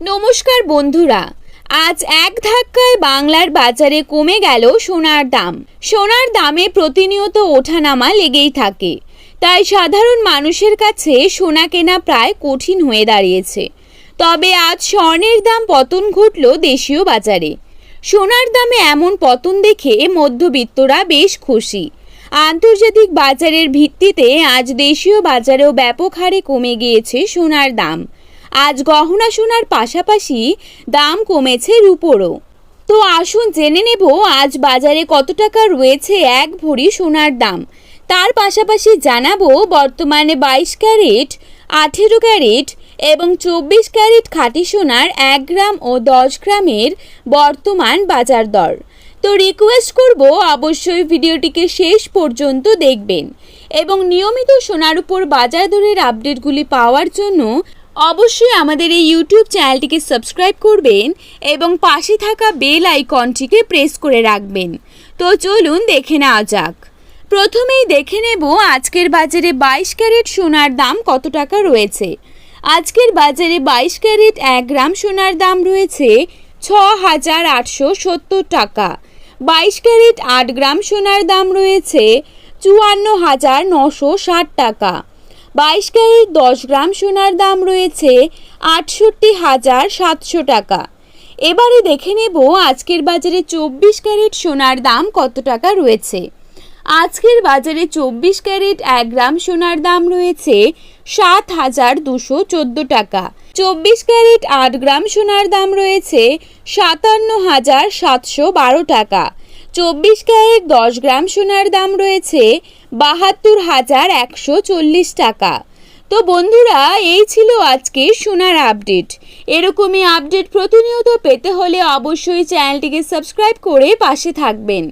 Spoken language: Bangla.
নমস্কার বন্ধুরা, আজ এক ধাক্কায় বাংলার বাজারে কমে গেল সোনার দাম। সোনার দামে প্রতিনিয়ত ওঠানামা লেগেই থাকে। তাই সাধারণ মানুষের কাছে সোনা কেনা প্রায় কঠিন হয়ে দাঁড়িয়েছে। তবে আজ স্বর্ণের দাম পতন ঘটল দেশীয় বাজারে। সোনার দামে এমন পতন দেখে মধ্যবিত্তরা বেশ খুশি। আন্তর্জাতিক বাজারের ভিত্তিতে আজ দেশীয় বাজারেও ব্যাপক হারে কমে গিয়েছে সোনার দাম। আজ গহনা সোনার পাশাপাশি দাম কমেছে রুপোরও। তো আসুন জেনে নেব আজ বাজারে কত টাকা রয়েছে এক ভরি সোনার দাম। তার পাশাপাশি জানাব বর্তমানে বাইশ ক্যারেট, আঠেরো ক্যারেট এবং চব্বিশ ক্যারেট খাঁটি সোনার এক গ্রাম ও দশ গ্রামের বর্তমান বাজার দর। তো রিকোয়েস্ট করব অবশ্যই ভিডিওটিকে শেষ পর্যন্ত দেখবেন এবং নিয়মিত সোনার উপর বাজার দরের আপডেটগুলি পাওয়ার জন্য অবশ্যই আমাদের এই ইউটিউব চ্যানেলটিকে সাবস্ক্রাইব করবেন এবং পাশে থাকা বেল আইকনটিকে প্রেস করে রাখবেন। তো চলুন দেখে নেওয়া যাক। প্রথমেই দেখে নেব আজকের বাজারে বাইশ ক্যারেট সোনার দাম কত টাকা রয়েছে। আজকের বাজারে বাইশ ক্যারেট এক গ্রাম সোনার দাম রয়েছে ছ হাজার আটশো সত্তর টাকা। বাইশ ক্যারেট আট গ্রাম সোনার দাম রয়েছে চুয়ান্ন হাজার নশো ষাট টাকা। বাইশ ক্যারেট দশ গ্রাম সোনার দাম রয়েছে আটষট্টি হাজার সাতশো টাকা। এবারে দেখে নেব আজকের বাজারে চব্বিশ ক্যারেট সোনার দাম কত টাকা রয়েছে। আজকের বাজারে চব্বিশ ক্যারেট এক গ্রাম সোনার দাম রয়েছে সাত হাজার দুশো চোদ্দ টাকা। চব্বিশ ক্যারেট আট গ্রাম সোনার দাম রয়েছে সাতান্ন হাজার সাতশো বারো টাকা। চব্বিশ ক্যারেট দশ গ্রাম সোনার দাম রয়েছে বাহাত্তর হাজার একশো চল্লিশ টাকা। তো বন্ধুরা, এই ছিল আজকে সোনার আপডেট। এরকমই আপডেট প্রতিনিয়ত পেতে হলে অবশ্যই চ্যানেলটিকে সাবস্ক্রাইব করে পাশে থাকবেন।